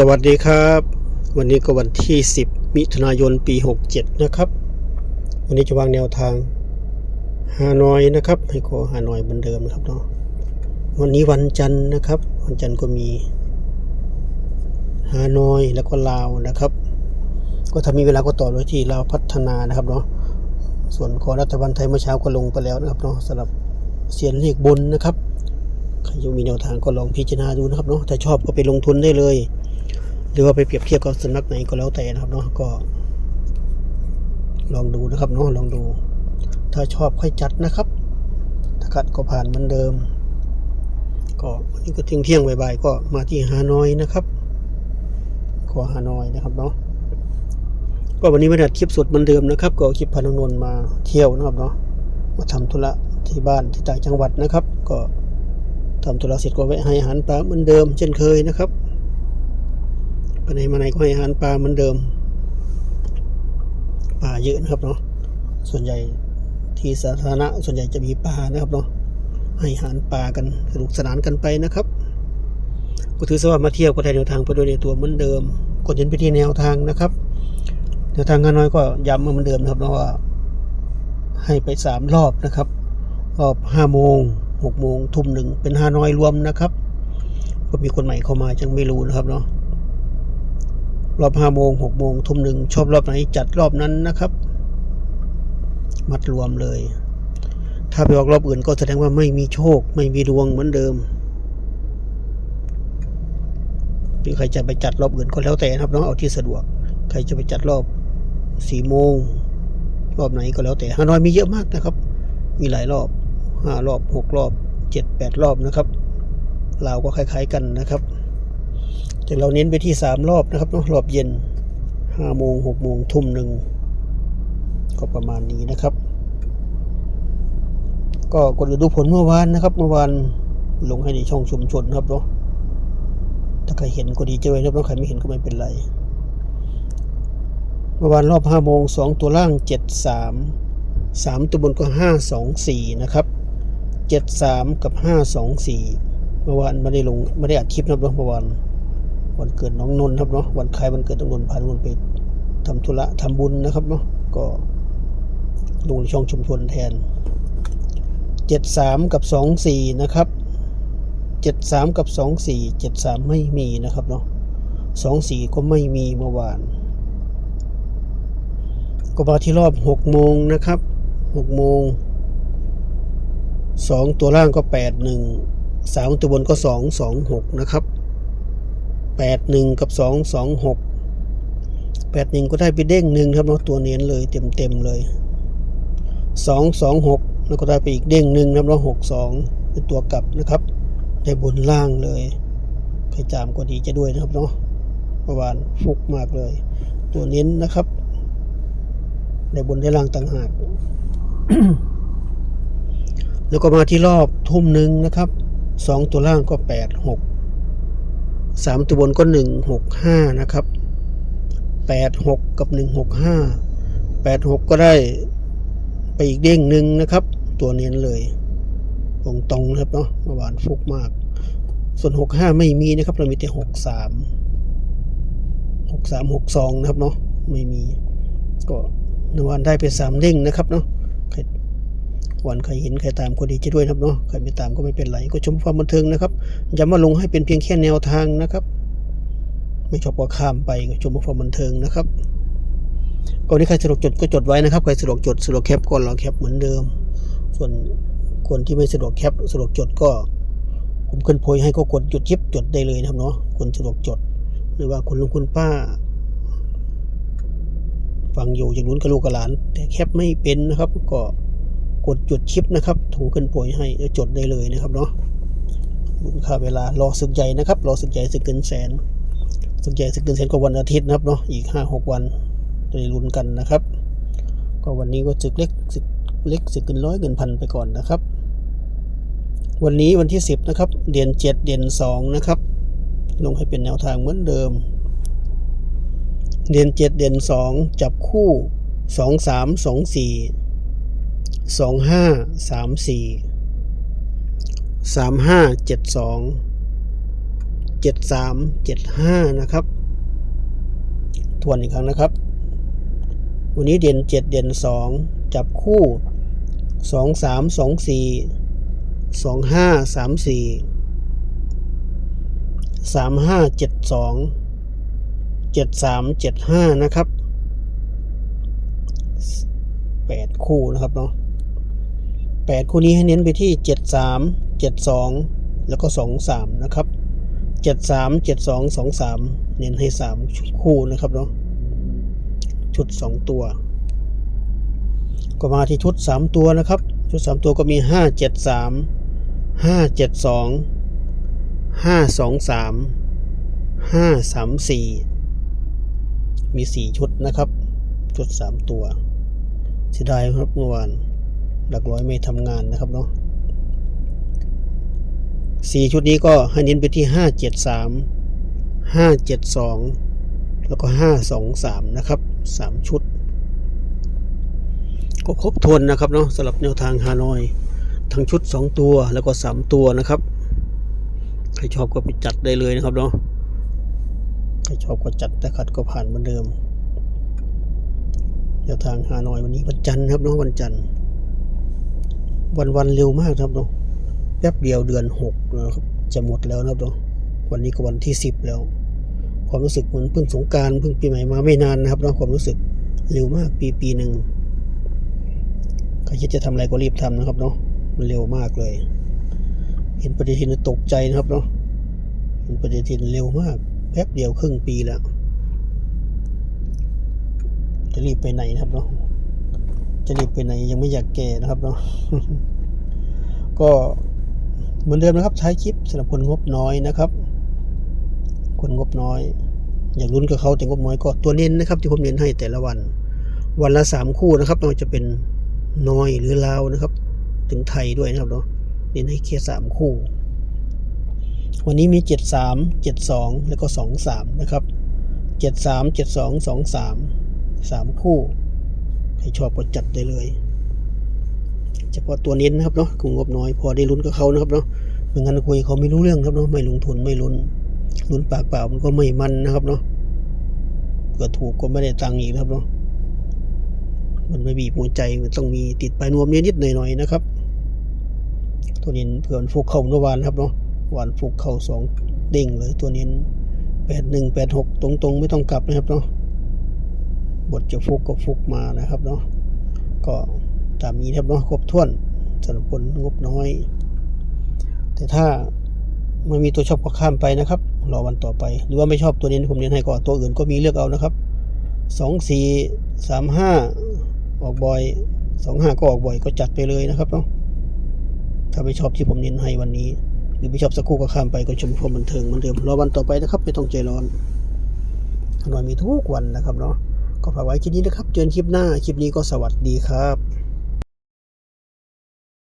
สวัสดีครับ วันนี้ก็วันที่ 10 มิถุนายนปี 67 นะครับ วันนี้จะวางแนวทางฮานอยนะครับ ให้ขอฮานอยเหมือนเดิมนะครับเนาะวันนี้วันจันทร์นะครับ วันจันทร์ก็มีฮานอยแล้วก็ลาวนะครับ ก็ถ้ามีเวลาก็ต่อไว้ที่ลาวพัฒนานะครับเนาะส่วนของรัฐบาลไทยเมื่อเช้าก็ลงไปแล้วนะครับเนาะสำหรับเสียนเลขบนนะครับใครยังมีแนวทางก็ลองพิจารณาดูนะครับเนาะถ้าชอบก็ไปลงทุนได้เลย หรือว่าไปเปรียบเทียบกับสำนักไหนก็แล้วแต่นะครับเนาะก็ ลองดูนะครับเนาะลองดู ถ้าชอบค่อยจัดนะครับถ้าขัดก็ผ่านเหมือนเดิม ก็วันนี้ก็เที่ยงเที่ยงบ่ายๆก็มาที่ฮานอยนะครับขอฮานอยนะครับเนาะก็วันนี้ไม่ได้คลิปสดเหมือนเดิมนะครับ ก็เอาคลิปพานุนนมาเที่ยวนะครับเนาะมาทำธุระที่บ้านที่ต่างจังหวัดนะครับ ก็ทำธุระเสร็จก็แวะให้อาหารปลาเหมือนเดิม เช่นเคยนะครับ ไปไหนมาไหนก็ให้อาหารปลาเหมือนเดิม ปลาเยอะนะครับเนาะ ส่วนใหญ่ที่สาธารณะส่วนใหญ่จะมีปลานะครับเนาะ ให้อาหารปลากันสนุกสนานกันไปนะครับ ก็ถือซะว่ามาเที่ยวก็ได้แนวทางไปโดยในตัวเหมือนเดิม กดเห็นไปที่แนวทางนะครับ แนวทางงานน้อยก็ย้ำมาเหมือนเดิมนะครับเนาะว่า ให้ไปสามรอบนะครับรอบห้าโมงหกโมงทุ่มหนึ่งเป็นห้าน้อยรวมนะครับก็มีคนใหม่เข้ามายังไม่รู้นะครับเนาะ รอบห้าโมงหกโมงทุ่มหนึ่งชอบรอบไหนจัดรอบนั้นนะครับ มัดรวมเลย ถ้าไปออกรอบอื่นก็แสดงว่าไม่มีโชค ไม่มีดวงเหมือนเดิมหรือใครจะไปจัดรอบอื่นก็แล้วแต่นะครับน้องเอาที่สะดวก ใครจะไปจัดรอบสี่โมงรอบไหนก็แล้วแต่ฮานอยมีเยอะมากนะครับ มีหลายรอบห้ารอบหกรอบเจ็ดแปดรอบนะครับลาวก็คล้าย ๆกันนะครับ แต่เราเน้นไปที่สามรอบนะครับเนาะรอบเย็นห้าโมงหกโมงทุ่มหนึ่งก็ประมาณนี้นะครับ ก็กดดูผลเมื่อวานนะครับ เมื่อวานลงให้ในช่องชุมชนครับเนาะถ้าใครเห็นก็ดีใจไว้นะครับใครไม่เห็นก็ไม่เป็นไร เมื่อวานรอบห้าโมงสองตัวล่างเจ็ดสามสามตัวบนก็ห้าสองสี่นะครับเจ็ดสามกับห้าสองสี่เมื่อวานไม่ได้ลงไม่ได้อัดคลิปนะครับเมื่อวาน วันเกิดน้องนนท์ครับเนาะวันคล้ายวันเกิดน้องนนท์พาน้องนนท์ไปทำธุระทำบุญนะครับเนาะก็ลงในช่องชุมชนแทนเจ็ดสามกับสองสี่นะครับเจ็ดสามกับสองสี่เจ็ดสามไม่มีนะครับเนาะสองสี่ก็ไม่มีเมื่อวาน ก็มาที่รอบหกโมงนะครับหกโมงสองตัวล่างก็แปดหนึ่งสามตัวบนก็สองสองหกนะครับ แปดหนึ่งกับสองสองหกแปดหนึ่งก็ได้ไปเด้งหนึ่งครับเนาะตัวเน้นเลยเต็มเต็มเลยสองสองหกแล้วก็ได้ไปอีกเด้งหนึ่งครับเนาะหกสองเป็นตัวกลับนะครับ ได้บนล่างเลยใครจามก็ดีจะด้วยนะครับเนาะเมื่อวานฟุกมากเลย ตัวเน้นนะครับ ได้บนได้ล่างต่างหากแล้วก็มาที่รอบทุ่มหนึ่งนะครับสองตัวล่างก็แปดหก สามตัวบนก็หนึ่งหกห้านะครับแปดหกกับหนึ่งหกห้าแปดหกก็ได้ไปอีกเด้งหนึ่งนะครับ ตัวเน้นเลยตรงตรงนะครับเนาะเมื่อวานฟุกมาก ส่วนหกห้าไม่มีนะครับ เรามีแต่หกสามหกสามหกสองนะครับเนาะไม่มี ก็เมื่อวานได้ไปสามเด้งนะครับเนาะ ใครวันใครเห็นใครตามก็ดีใจด้วยนะครับเนาะใครไม่ตามก็ไม่เป็นไรก็ชมความบันเทิงนะครับย้ำมาลงให้เป็นเพียงแค่แนวทางนะครับ ไม่ชอบก็ข้ามไปก็ชมความบันเทิงนะครับก่อนที่ใครสะดวกจดก็จดไว้นะครับใครสะดวกจดสะดวกแคปก็รอแคปเหมือนเดิม ส่วนคนที่ไม่สะดวกแคปสะดวกจดก็ผมขึ้นโพยให้ก็กดจดคลิปจดได้เลยนะครับเนาะคนสะดวกจด หรือว่าคุณลุงคุณป้า ฟังอยู่อย่างนู้นกับลูกกับหลาน แต่แคปไม่เป็นนะครับ ก็ กดจดคลิปนะครับถูกขึ้นโพยให้จดได้เลยนะครับเนาะบุญค่าเวลารอศึกใหญ่นะครับรอศึกใหญ่ศึกเกินแสนศึกใหญ่ศึกเกินแสนก็วันอาทิตย์นะครับเนาะอีกห้าหกวันจะได้ลุ้นกันนะครับ ก็วันนี้ก็ศึกเล็กศึกเล็กศึกเกินร้อยเกินพันไปก่อนนะครับ วันนี้วันที่สิบนะครับเดือนเจ็ดเดือนสองนะครับลงให้เป็นแนวทางเหมือนเดิม เดือนเจ็ดเดือนสองจับคู่สองสาม สองห้าสามสี่สามห้าเจ็ดสองเจ็ดสามเจ็ดห้านะครับ ทวนอีกครั้งนะครับ วันนี้เด่นเจ็ดเด่นสองจับคู่สองสามสองสี่สองห้าสามสี่สามห้าเจ็ดสองเจ็ดสามเจ็ดห้านะครับแปดคู่นะครับเนาะ แปดคู่นี้ให้เน้นไปที่เจ็ดสามเจ็ดสองแล้วก็สองสามนะครับเจ็ดสามเจ็ดสองสองสามเน้นให้สามคู่นะครับเนาะชุด 2 ตัว ก็มาที่ชุด 3 ตัวนะครับ ชุด 3 ตัวก็มี 5 7 3 5 7 2 5 2 3 5 3 4 มี 4 ชุดนะครับ ชุด 3 ตัวเสียดายครับเมื่อวาน หลักร้อยไม่ทำงานนะครับเนาะสี่ชุดนี้ก็ให้เน้นไปที่5 7 3 5 7 2แล้วก็5 2 3นะครับ3ชุด ก็ครบทวนนะครับเนาะสำหรับแนวทางฮานอยทั้งชุด2ตัวแล้วก็3ตัวนะครับ ใครชอบก็ไปจัดได้เลยนะครับเนาะใครชอบก็จัดแต่ขัดก็ผ่านเหมือนเดิมแนวทางฮานอยวันนี้วันจันทร์ครับเนาะวันจันทร์ วันวันเร็วมากครับเนาะแป๊บเดียวเดือนหกนะครับจะหมดแล้วนะครับเนาะวันนี้ก็วันที่สิบแล้ว ความรู้สึกเหมือนเพิ่งสงการเพิ่งปีใหม่มาไม่นานนะครับเนาะความรู้สึกเร็วมากปีปีหนึ่งใครคิดจะทำอะไรก็รีบทำนะครับเนาะมันเร็วมากเลย เห็นปฏิทินตกใจนะครับเนาะเห็นปฏิทินเร็วมากแป๊บเดียวครึ่งปีแล้วจะรีบไปไหนนะครับเนาะ จะรีบไปไหนยังไม่อยากแก่นะครับเนาะก็เหมือนเดิมนะครับท้ายคลิปสำหรับคนงบน้อยนะครับ คนงบน้อย อยากลุ้นกับเขาแต่งบน้อยก็ตัวเน้นนะครับ ที่ผมเน้นให้แต่ละวัน วันละสามคู่นะครับไม่ว่าจะเป็นน้อยหรือลาวนะครับ ถึงไทยด้วยนะครับเนาะเน้นให้แค่สามคู่ วันนี้มีเจ็ดสามเจ็ดสองแล้วก็สองสามนะครับเจ็ดสามเจ็ดสองสองสามสามคู่ ครชอบก็จัดได้เลย เฉพาะตัวเน้นนะครับเนาะกลุ่มงบน้อยพอได้ลุ้นกับเขานะครับเนาะไม่งั้นคุยเขาไม่รู้เรื่องครับเนาะไม่ลงทุนไม่ลุ้นลุ้นปากเปล่ามันก็ไม่มันนะครับเนาะเกิดถูกก็ไม่ได้ตังค์อีกครับเนาะมันไม่บีบหัวใจมันต้องมีติดปลายนวมนิดๆหน่อยๆนะครับ ตัวนี้เผื่อมันฟุกเข้าเมื่อวานครับเนาะวานฟุกเข้าสองเด้งเลยตัวนี้แปดหนึ่งแปดหกตรงๆ ไม่ต้องกลับนะครับเนาะ บทจะฟุกก็ฟุกมานะครับเนาะก็ตามนี้ครับเนาะครบถ้วนสำหรับคนงบน้อย แต่ถ้ามันมีตัวชอบก็ข้ามไปนะครับรอวันต่อไป หรือว่าไม่ชอบตัวนี้ผมเน้นให้ก็ตัวอื่นก็มีเลือกเอานะครับสองสี่สามห้าออกบ่อยสองห้าก็ออกบ่อยก็จัดไปเลยนะครับเนาะถ้าไม่ชอบที่ผมเน้นให้วันนี้ หรือไม่ชอบสักคู่ก็ข้ามไปก็ชมความบันเทิงเหมือนเดิมรอวันต่อไปนะครับไม่ต้องใจร้อนหน่อยมีทุกวันนะครับเนาะ ก็ฝากไว้คลิปนี้นะครับ เจอกันคลิปหน้า คลิปนี้ก็สวัสดีครับ